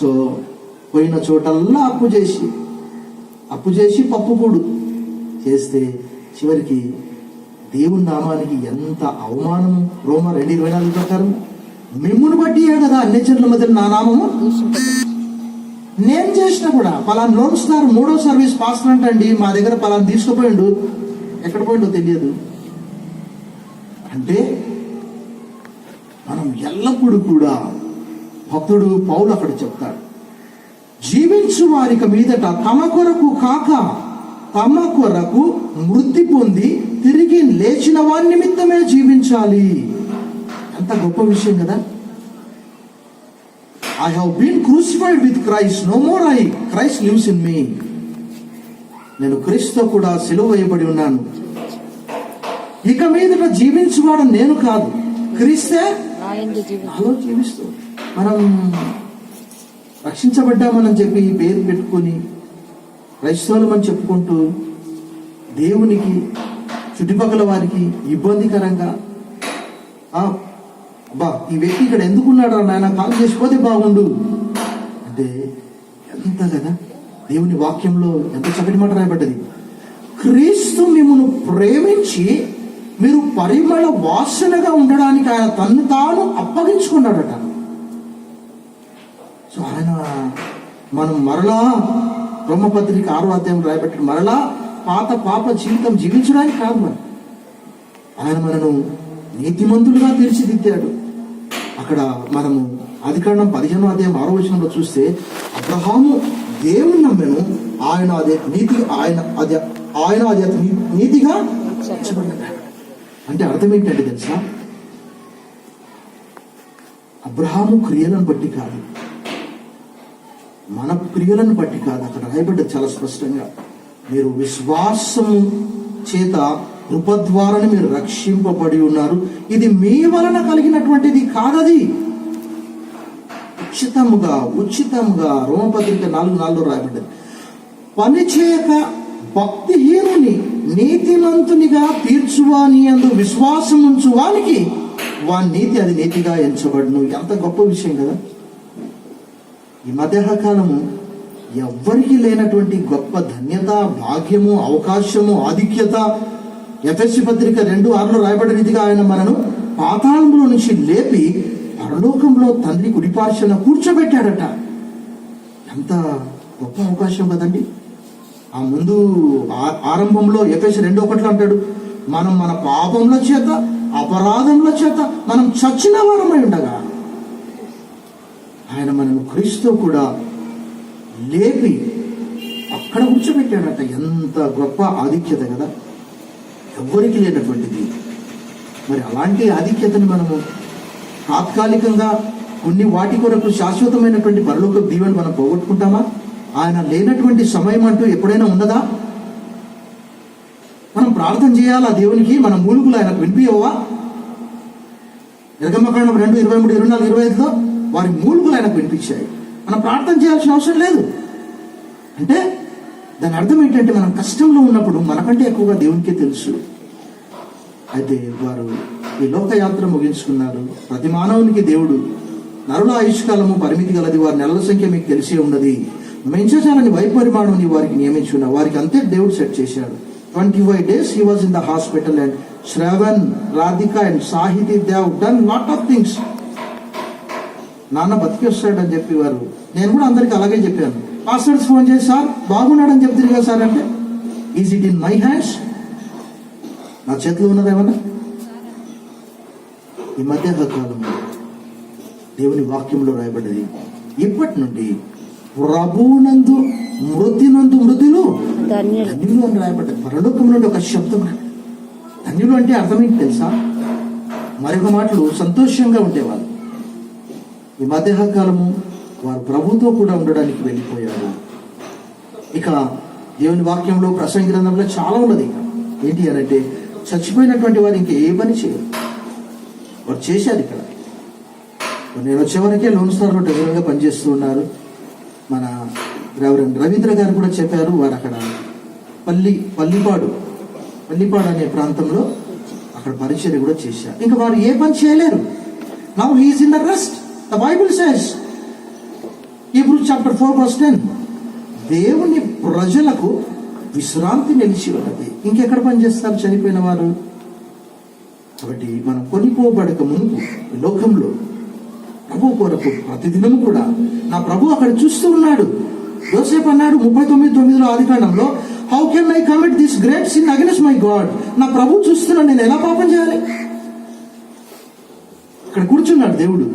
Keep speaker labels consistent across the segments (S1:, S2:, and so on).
S1: So పోయిన చోటల్లా అప్పు చేసి అప్పు చేసి పప్పుకూడు చేస్తే చివరికి దేవుని నామానికి ఎంత అవమానం రోమ రెండు ఇరవై నాలుగు ప్రకారం మిమ్మును బట్టి కదా అన్ని చెట్ల మధ్య నా నామము? నేను చేసిన కూడా. పలానా లోన్ స్టార్ మూడో సర్వీస్ పాస్టర్ అంటండి మా దగ్గర పలానా తీసుకుపోయిండు. ఎక్కడ పోయిండో తెలియదు. అంటే మనం ఎల్లప్పుడూ కూడా భక్తుడు పౌలు అక్కడ చెప్తాడు. జీవించు వారిక మీదట తమ కొరకు కాక తమ కొరకు మృతి పొంది తిరిగి లేచిన వారి నిమిత్తమే జీవించాలి. ఎంత గొప్ప విషయం కదా. I have been crucified with Christ no more I Christ lives in me నేను క్రీస్తుతో కూడా సిలువ వేయబడి ఉన్నాను. ఇక మీదట జీవించువాడు నేను కాదు. క్రీస్తే నాలో జీవిస్తూ మనం రక్షించబడ్డామని చెప్పి పేరు పెట్టుకొని క్రైస్తవులమని చెప్పుకుంటూ దేవునికి చుట్టుపక్కల వారికి ఇబ్బందికరంగా "ఆ, అబ్బా ఈ వ్యక్తి ఇక్కడ ఎందుకున్నాడు నాయన? కాల్ చేసిపోతే బాగుండు. అంటే ఎంత కదా? దేవుని వాక్యంలో ఎంత చక్కటి మాట రాయబడ్డది. క్రీస్తు మిమ్మను ప్రేమించి మీరు పరిమళ వాసనగా ఉండడానికి ఆయన తన్ను తాను అప్పగించుకున్నాడట. సో ఆయన మనం మరలా బ్రహ్మపత్రిక ఆరో అధ్యాయం రాయబెట్టి మరలా పాత పాప జీవితం జీవించడానికి కాదు మనం. ఆయన మనను నీతిమంతులుగా తీర్చిదిద్దాడు. అక్కడ మనము అధికరణం పదిహేను అధ్యాయం ఆరో వచనంలో చూస్తే అబ్రహాము దేవుని నమ్మెను ఆయన అదే నీతి ఆయన అదే ఆయన అదే నీతిగా అంటే అర్థం ఏంటంటే తెలుసా? అబ్రహాము క్రియలను బట్టి కాదు. మన క్రియలను బట్టి కాదు అక్కడ రాయబడ్డది చాలా స్పష్టంగా. మీరు విశ్వాసము చేత కృప ద్వారానే మీరు రక్షింపబడి ఉన్నారు. ఇది మీ వలన కలిగినటువంటిది కాదది. ఉచితముగా ఉచితముగా రోమపత్రిక నాలుగు నాలుగు రాయబడ్డది. పని చేయక భక్తిహీనుని నీతిమంతునిగా తీర్చువాని అందు విశ్వాసం ఉంచువానికి వాని నీతి అది నీతిగా ఎంచబడును. ఎంత గొప్ప విషయం కదా. ఈ మధ్య కాలము ఎవ్వరికి లేనటువంటి గొప్ప ధన్యత భాగ్యము అవకాశము ఆధిక్యత ఎఫ్ఎస్సి పత్రిక రెండు ఆరులో రాయబడిన రీతిగా ఆయన మనను పాతాళంలో నుంచి లేపి పరలోకంలో తండ్రి కుడిపార్శ్వన కూర్చోబెట్టాడట. ఎంత గొప్ప అవకాశం కదండి. ఆ ముందు ఆ- ఆరంభంలో ఎఫ్ఎస్ రెండు ఒకట్లో అంటాడు మనం మన పాపంలో చేత అపరాధంలో చేత మనం చచ్చిన వారమై ఉండగా ఆయన మనను క్రీస్తు కూడా లేపి అక్కడ కూర్చోబెట్టాడట. ఎంత గొప్ప ఆధిక్యత కదా. ఎవ్వరికి లేనటువంటిది. మరి అలాంటి ఆధిక్యతను మనము తాత్కాలికంగా కొన్ని వాటి కొరకు శాశ్వతమైనటువంటి పరలోక దీవెని మనం పోగొట్టుకుంటామా? ఆయన లేనటువంటి సమయం అంటూ ఎప్పుడైనా ఉన్నదా? మనం ప్రార్థన చేయాలా దేవునికి? మన మూలుగులు ఆయనకు వినిపించవా నిర్గమకాండం రెండు ఇరవై మూడు ఇరవై నాలుగు ఇరవై ఐదులో వారి మూలుగులు ఆయనకు వినిపించాయి. మనం ప్రార్థన చేయాల్సిన అవసరం లేదు. అంటే దాని అర్థం ఏంటంటే మనం కష్టంలో ఉన్నప్పుడు మనకంటే ఎక్కువగా దేవునికే తెలుసు. అయితే వారు ఈ లోకయాత్ర ముగించుకున్నారు. ప్రతి మానవునికి దేవుడు నరుల ఆయుష్కాలము పరిమితి గలది. వారి నెలల సంఖ్య మీకు తెలిసే ఉన్నది. మెంచాలని వైపరిమాణం నీ వారికి నియమించున్న వారికి అంతే దేవుడు సెట్ చేశాడు. Twenty five days he was in the hospital and Shravan Radhika and Sahithi they've done lot of things. నాన్న బతికి వస్తాడని చెప్పి వారు నేను కూడా అందరికి అలాగే చెప్పాను. పాస్టర్స్ ఫోన్ చేసి సార్ బాగున్నాడని చెప్తుంది కదా సార్ అంటే is it in my hands నా చేతిలో ఉన్నది ఏమన్నా? ఈ మధ్య కాలంలో దేవుని వాక్యంలో రాయబడ్డది. ఇప్పటి నుండి ప్రభునందు మృతినందు మృతులు
S2: ధన్యులు
S1: అని రాయబడ్డది. పరలోకం నుండి ఒక శబ్దం. ధన్యులు అంటే అర్థం ఏంటి తెలుసా? మరొక మాటలు సంతోషంగా ఉండేవాళ్ళు. ఈ మధ్య కాలము వారు ప్రభుతో కూడా ఉండడానికి వెళ్ళిపోయారు. ఇక దేవుని వాక్యంలో ప్రసంగ గ్రంథంలో చాలా ఉన్నది. ఏంటి అని అంటే చచ్చిపోయినటువంటి వారు ఇంకా ఏ పని చేయరు. వారు చేశారు ఇక్కడ. నేను నేను వచ్చేవరకే లోన్ స్టార్లో డెలివరీగా పనిచేస్తూ ఉన్నారు. మన రెవరెండ్ రవీంద్ర గారు కూడా చెప్పారు వారు అక్కడ పల్లి పల్లిపాడు పల్లిపాడు అనే ప్రాంతంలో అక్కడ పరిచయం కూడా చేశారు. ఇంకా వారు ఏ పని చేయలేరు. Now he's in the rest the Bible says ఇప్పుడు చాప్టర్ ఫోర్ వర్స్ టెన్ దేవుని ప్రజలకు విశ్రాంతి నిలిచి ఉన్నది. ఇంకెక్కడ పనిచేస్తారు చనిపోయిన వారు? కాబట్టి మనం కొనిపోబడక ముందు లోకంలో ప్రభు కొరకు ప్రతిదినం కూడా నా ప్రభు అక్కడ చూస్తూ ఉన్నాడు. యోసేపు అన్నాడు ముప్పై తొమ్మిది తొమ్మిదిలో ఆదికాండంలో how can I commit this great sin against my God నా ప్రభు చూస్తున్నాడు నేను ఎలా పాపం చేయాలి? ఇక్కడ కూర్చున్నాడు దేవుడు.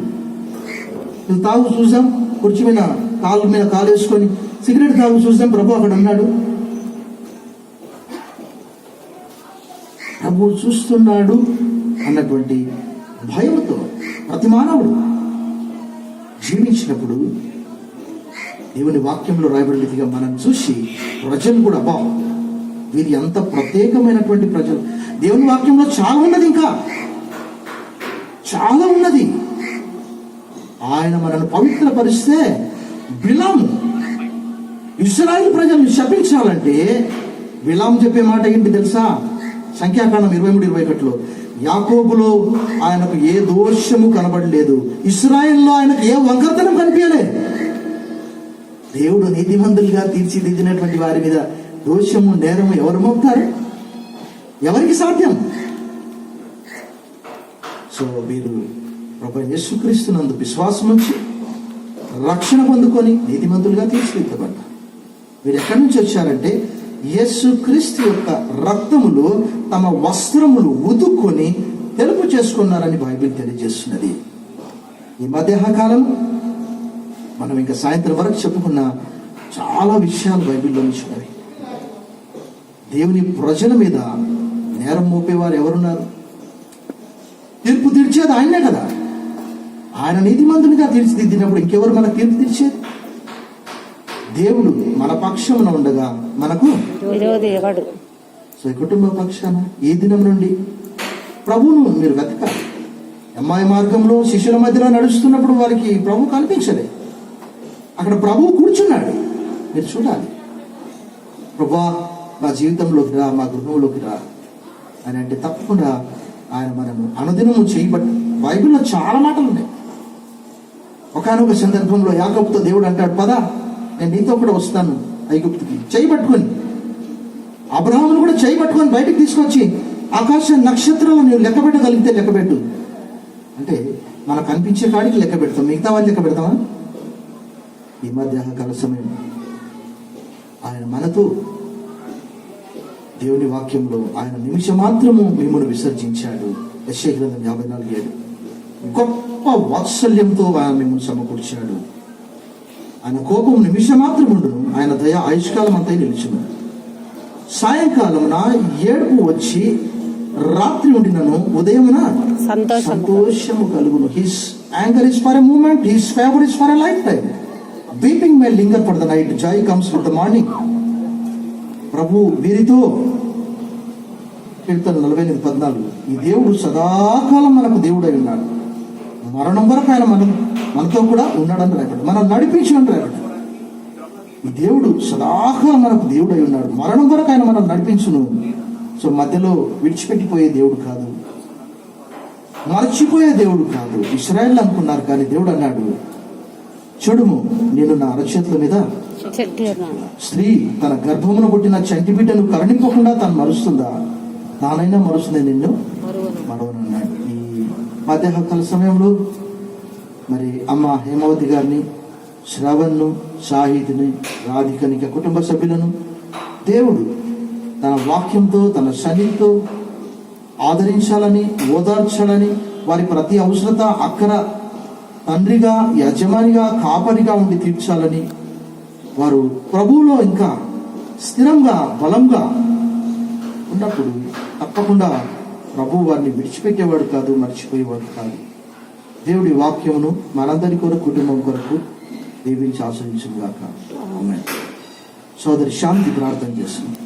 S1: నేను తాగు చూసాం కుర్చీ మీద కాలు మీద కాలు వేసుకొని సిగరెట్ తాగు చూసాం ప్రభు అక్కడ ఉన్నాడు. ప్రభు చూస్తున్నాడు అన్నటువంటి భయంతో ప్రతి మానవుడు జీవించినప్పుడు దేవుని వాక్యంలో రాయబడినదిగా మనం చూసి ప్రజలు కూడా బా వీరి ఎంత ప్రత్యేకమైనటువంటి ప్రజలు. దేవుని వాక్యంలో చాలా ఉన్నది ఇంకా. చాలా ఉన్నది. ఆయన మనల్ని పవిత్రపరిస్తే బిలాం ఇస్రాయిల్ ప్రజల్ని శపించాలంటే బిలాం చెప్పే మాట ఏంటి తెలుసా? సంఖ్యాకాండం ఇరవై మూడు ఇరవై ఒకటిలో యాకోబులో ఆయనకు ఏ దోషము కనబడలేదు. ఇస్రాయిల్లో ఆయనకు ఏ వంకరతనం కనిపించలేదు. దేవుడు నీతిమంతులుగా తీర్చిదిద్దినటువంటి వారి మీద దోషము నేరము ఎవరు మోపుతారు? ఎవరికి సాధ్యం? సో మీరు ప్రభు యేసుక్రీస్తునందు విశ్వాసం వచ్చి రక్షణ పొందుకొని నీతిమంతులుగా తీర్చిదిద్దబడ్డారు. మీరు ఎక్కడి నుంచి వచ్చారంటే యేసుక్రీస్తు యొక్క రక్తములో తమ వస్త్రములు ఉదుక్కొని తెలుపు చేసుకున్నారని బైబిల్ తెలియజేస్తున్నది. ఈ మధ్యాహ్న కాలం మనం ఇంకా సాయంత్రం వరకు చెప్పుకున్న చాలా విషయాలు బైబిల్లో నుంచి ఉన్నవి దేవుని ప్రజల మీద నేరం మోపేవారు ఎవరున్నారు? తీర్పు తీర్చేది ఆయనే కదా. ఆయన నీతిమంతునిగా తీర్చిదిద్దినప్పుడు ఇంకెవరు మన తీర్పు తీర్చేది? దేవుడు మన పక్షమున ఉండగా మనకు సో ఈ కుటుంబ పక్షాన ఈ దినం నుండి ప్రభువును మీరు వెతకాలి. అమ్మాయి మార్గంలో శిష్యుల మధ్యలో నడుస్తున్నప్పుడు వారికి ప్రభు కనిపించలే. అక్కడ ప్రభువు కూర్చున్నాడు. మీరు చూడాలి. ప్రభా మా జీవితంలోకి రా మా గృహంలోకి రా అని అంటే తప్పకుండా ఆయన మనము అనుదినము చేయబట్టి బైబిల్లో చాలా మాటలు ఉన్నాయి ఒకనొక సందర్భంలో యాకబుతో దేవుడు అంటాడు పదా నేను నీతో కూడా వస్తాను ఐగుప్తుకి. చేయి పట్టుకొని. అబ్రహామును కూడా చేయి పట్టుకొని బయటికి తీసుకొచ్చి ఆకాశ నక్షత్రాలను నువ్వు లెక్క పెట్టగలిగితే లెక్క పెట్టు అంటే మనకు కనిపించే కాడికి లెక్క పెడతాం మిగతా వాళ్ళు లెక్క పెడతామా ఈ మధ్యాహ్న కాల సమయం. ఆయన మనతో దేవుని వాక్యంలో ఆయన నిమిషం మాత్రము మిమ్మల్ని విసర్జించాడు. యశ్వ గ్రంథం యాభై నాలుగు ఏడు. గొప్ప వాత్సల్యంతో ఆయన మిమ్మల్ని సమకూర్చాడు ఆయన కోపం నిమిషం మాత్రం ఉండును. ఆయన దయ ఆయుష్కాలం అంతా నిలిచును. సాయంకాలమున ఏడుపు వచ్చి రాత్రి ఉండినను. ఉదయమున
S2: సంతోషం
S1: సంతోషము కలుగును. His anger is for a moment his favour is for a lifetime weeping may linger for the night joy comes with the morning ప్రభు వీరితో కీర్తన నలభై ఎనిమిది పద్నాలుగు. ఈ దేవుడు సదాకాలం మనకు దేవుడై ఉన్నాడు. మరణం వరకు ఆయన మనం మనతో కూడా ఉన్నాడని రాయబడి మనం నడిపించినట్టు రాయబడి ఈ దేవుడు సదాకాలం మనకు దేవుడై ఉన్నాడు. మరణం వరకు ఆయన మనం నడిపించును. సో మధ్యలో విడిచిపెట్టిపోయే దేవుడు కాదు. మర్చిపోయే దేవుడు కాదు. ఇస్రాయల్ అనుకున్నారు కానీ దేవుడు అన్నాడు చూడుము నేను నా అరచేతుల మీద స్త్రీ తన గర్భమును పుట్టిన చంటి బిడ్డను కరణింపకుండా తను మరుస్తుందా? తానైనా మరుస్తుంది నిన్ను? మరవనన్నాడు ఈ మధ్యాహ్న సమయంలో మరి అమ్మ హేమావతి గారిని శ్రవణ్ను షాహిద్ని రాధికనిక కుటుంబ సభ్యులను దేవుడు తన వాక్యంతో తన శనితో ఆదరించాలని ఓదార్చాలని వారి ప్రతి అవసరత అక్కర తండ్రిగా యజమానిగా కాపరిగా ఉండి తీర్చాలని వారు ప్రభువులో ఇంకా స్థిరంగా బలంగా ఉన్నప్పుడు తప్పకుండా ప్రభు వారిని విడిచిపెట్టేవాడు కాదు మర్చిపోయేవాడు కాదు. దేవుడి వాక్యమును మనందరి కొరకు కుటుంబం కొరకు దీవించి ఆశ్రయించుగాక సోదరి శాంతి ప్రార్థన చేస్తుంది